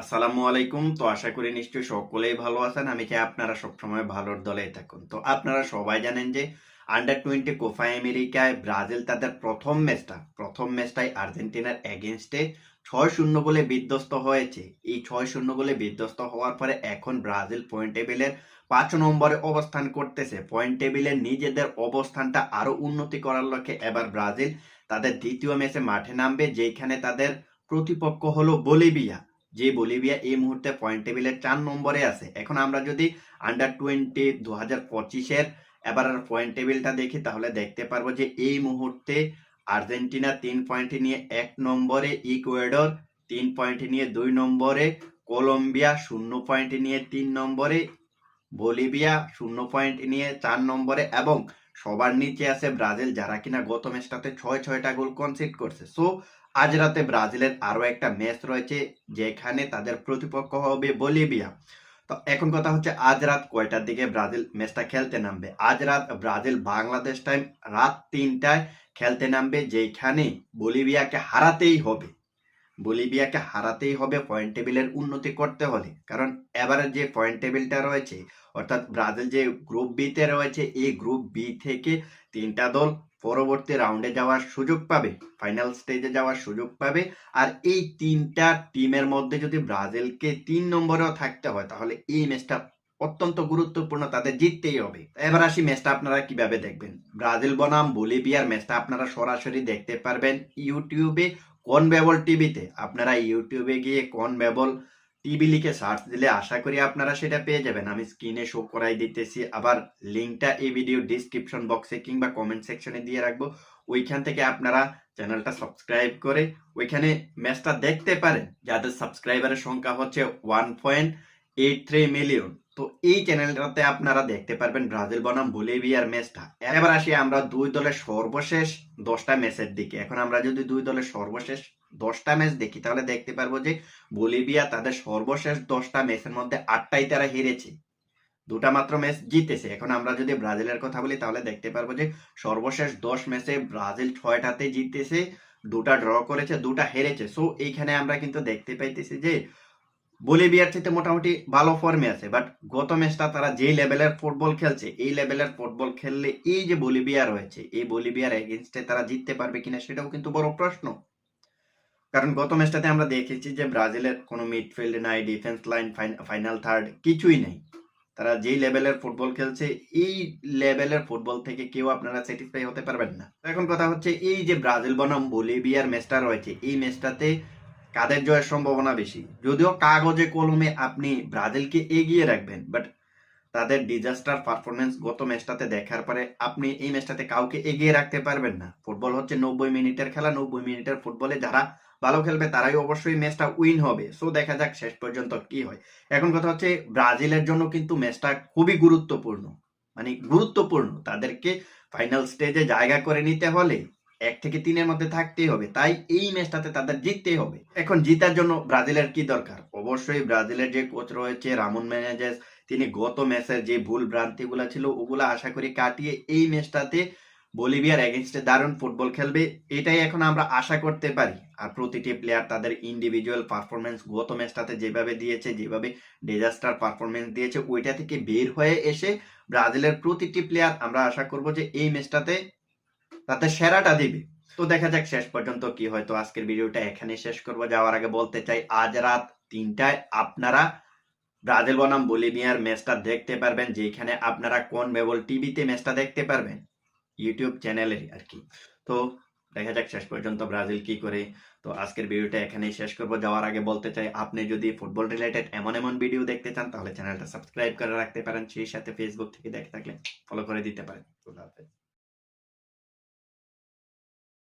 আসসালামু আলাইকুম। তো আশা করি নিশ্চয়ই সকলেই ভালো আছেন। আমি চাই আপনারা সবসময় ভালোর দলেই থাকুন। তো আপনারা সবাই জানেন যে আন্ডার টোয়েন্টি কোফা আমেরিকায় ব্রাজিল তাদের প্রথম ম্যাচটা, প্রথম ম্যাচটাই আর্জেন্টিনার এগেনস্টে ছয় শূন্য বলে বিধ্বস্ত হয়েছে। এই ছয় শূন্য বলে বিধ্বস্ত হওয়ার পরে এখন ব্রাজিল পয়েন্ট টেবিলের পাঁচ নম্বরে অবস্থান করতেছে। পয়েন্ট টেবিলের নিজেদের অবস্থানটা আরও উন্নতি করার লক্ষ্যে এবার ব্রাজিল তাদের দ্বিতীয় ম্যাচে মাঠে নামবে যেখানে তাদের প্রতিপক্ষ হলো বলিভিয়া। যে বলিভিয়া এই মুহূর্তে পয়েন্ট টেবিলের চার নম্বরে আছে। এখন আমরা যদি আন্ডার টোয়েন্টি দু হাজার পঁচিশের এবার পয়েন্ট টেবিলটা দেখি, তাহলে দেখতে পারব যে এই মুহূর্তে আর্জেন্টিনা তিন পয়েন্ট নিয়ে এক নম্বরে, ইকুয়েডর তিন পয়েন্ট নিয়ে দুই নম্বরে, কলম্বিয়া শূন্য পয়েন্ট নিয়ে তিন নম্বরে, বলিভিয়া শূন্য পয়েন্ট নিয়ে চার নম্বরে এবং সবার নিচে আছে ব্রাজিল, যারা কিনা গত ম্যাচটাতে ছয় ছয়টা গোল কনসিড করছে। সো আজ রাতে ব্রাজিলের আরও একটা ম্যাচ রয়েছে, যেখানে তাদের প্রতিপক্ষ হবে বলিভিয়া। তো এখন কথা হচ্ছে আজ রাত কয়টার দিকে ব্রাজিল ম্যাচটা খেলতে নামবে? আজ রাত ব্রাজিল বাংলাদেশ টাইম রাত তিনটায় খেলতে নামবে, যেখানে বলিভিয়াকে হারাতেই হবে। বলিভিয়াকে হারাতেই হবে পয়েন্ট টেবিলের উন্নতি করতে হলে। কারণ এবারে যে পয়েন্ট টেবিলটা রয়েছে, অর্থাৎ ব্রাজিল যে গ্রুপ বিতে রয়েছে, এই গ্রুপ বি থেকে তিনটা দল পরবর্তী রাউন্ডে যাওয়ার সুযোগ পাবে ফাইনাল স্টেজে যাওয়ার সুযোগ পাবে। আর এই তিনটা টিমের মধ্যে যদি ব্রাজিলকে তিন নম্বরেও থাকতে হয়, তাহলে এই ম্যাচটা অত্যন্ত গুরুত্বপূর্ণ, তাদের জিততেই হবে। এবার আসি ম্যাচটা আপনারা কীভাবে দেখবেন? ব্রাজিল বনাম, বলিভিয়ার ম্যাচটা আপনারা সরাসরি দেখতে পারবেন ইউটিউবে কোন বেবল টিভিতে আপনারা ইউটিউবে গিয়ে কোন বেবল টিভি লিখে সার্চ দিলে আশা করি আপনারা সেটা পেয়ে যাবেন। আমি স্ক্রিনে শো করাই দিতেছি। আবার লিঙ্কটা এই ভিডিও ডিসক্রিপশন বক্সে কিংবা কমেন্ট সেকশনে দিয়ে রাখব। ওইখান থেকে আপনারা চ্যানেলটা সাবস্ক্রাইব করে ওইখানে ম্যাচটা দেখতে পারেন। যাদের সাবস্ক্রাইবারের সংখ্যা হচ্ছে one point eight three million তো এই চ্যানেলটাতে আপনারা দেখতে পারবেন ব্রাজিল বনাম, বলিভিয়ার ম্যাচটা এবার আসি আমরা দুই দলের সর্বশেষ দশটা ম্যাচের দিকে। এখন আমরা যদি দুই দলের সর্বশেষ দশটা ম্যাচ দেখি, তাহলে দেখতে পারব যে বলিভিয়া তাদের সর্বশেষ দশটা ম্যাচের মধ্যে আটটাই তারা হেরেছে। দুটা মাত্র ম্যাচ জিতেছে। এখন আমরা যদি ব্রাজিলের কথা বলি, তাহলে দেখতে পারব যে সর্বশেষ দশ ম্যাচে ব্রাজিল ছয়টাতে জিতেছে, দুটা ড্র করেছে, দুটা হেরেছে। সো এইখানে আমরা কিন্তু দেখতে পাইতেছি যে বলিভিয়ার থেকে মোটামুটি ভালো ফর্মে আছে বাট গত ম্যাচটা তারা যে লেভেলের ফুটবল খেলছে, এই লেভেলের ফুটবল খেললে এই যে বলিভিয়া রয়েছে, এই বলিভিয়ার এগেনস্টে তারা জিততে পারবে কিনা সেটাও কিন্তু বড় প্রশ্ন। কারণ গত ম্যাচটাতে আমরা দেখেছি যে ব্রাজিলের কোনো মিডফিল্ড নাই ডিফেন্স লাইন ফাইনাল থার্ড কিছুই নেই। তারা যেই লেভেলের ফুটবল খেলছে, এই লেভেলের ফুটবল থেকে কেউ আপনারা স্যাটিসফাই হতে পারবেন না। এখন কথা হচ্ছে এই যে ব্রাজিল বনাম বলিভিয়ার ম্যাচটা রয়েছে, এই ম্যাচটাতে কাদের জয়ের সম্ভাবনা বেশি? যদিও কাগজে কলমে আপনি ব্রাজিলকে এগিয়ে রাখবেন বাট তাদের ডিজাস্টার পারফরমেন্স গত ম্যাচটাতে দেখার পরে আপনি এই ম্যাচটাতে কাউকে এগিয়ে রাখতে পারবেন না। ফুটবল হচ্ছে নব্বই মিনিটের খেলা, নব্বই মিনিটের ফুটবলে যারা ভালো খেলবে তারাই অবশ্যই ম্যাচটা উইন হবে। সো দেখা যাক শেষ পর্যন্ত কি হয়। এখন কথা হচ্ছে ব্রাজিলের জন্য কিন্তু ম্যাচটা খুবই গুরুত্বপূর্ণ। মানে গুরুত্বপূর্ণ। তাদেরকে ফাইনাল স্টেজে জায়গা করে নিতে হলে এক থেকে তিনের মধ্যে থাকতেই হবে। তাই এই ম্যাচটাতে তাদের জিততেই হবে। এখন জিতার জন্য ব্রাজিলের কি দরকার? অবশ্যই ব্রাজিলের যে কোচ রয়েছে, রামন ম্যানেজার তিনি গত ম্যাচের যে ভুল ভ্রান্তিগুলো ছিল, ওগুলো আশা করি কাটিয়ে এই ম্যাচটাতে বলিভিয়ার এগেনস্টে দারুণ ফুটবল খেলবে। এটাই এখন আমরা আশা করতে পারি। আর প্রতিটি প্লেয়ার তাদের ইন্ডিভিজুয়াল পারফরমেন্স গত ম্যাচটাতে যেভাবে দিয়েছে, যেভাবে ডিজাস্টার পারফরমেন্স দিয়েছে, ওইটা থেকে বের হয়ে এসে ব্রাজিলের প্রতিটি প্লেয়ার আমরা আশা করব যে এই ম্যাচটাতে তাদের সেরাটা দিবে। তো দেখা যাক শেষ পর্যন্ত কি হয়। তো আজকের ভিডিওটা এখানে শেষ করব। যাওয়ার আগে বলতে চাই, আজ রাত তিনটায় আপনারা ব্রাজিল বনাম বলিভিয়ার ম্যাচটা দেখতে পারবেন, যেখানে আপনারা কোন বেবল টিভিতে ম্যাচটা দেখতে পারবেন? ইউটিউব চ্যানেলে আর কি। তো দেখা যাক শেষ পর্যন্ত ব্রাজিল কি করে। তো আজকের ভিডিওটা এখানেই শেষ করব। যাওয়ার আগে বলতে চাই, আপনি যদি ফুটবল রিলেটেড এমন এমন ভিডিও দেখতে চান, তাহলে চ্যানেলটা সাবস্ক্রাইব করে রাখতে পারেন। সেই সাথে ফেসবুক থেকে দেখে থাকলে ফলো করে দিতে পারেন। খুদা হাফেজ।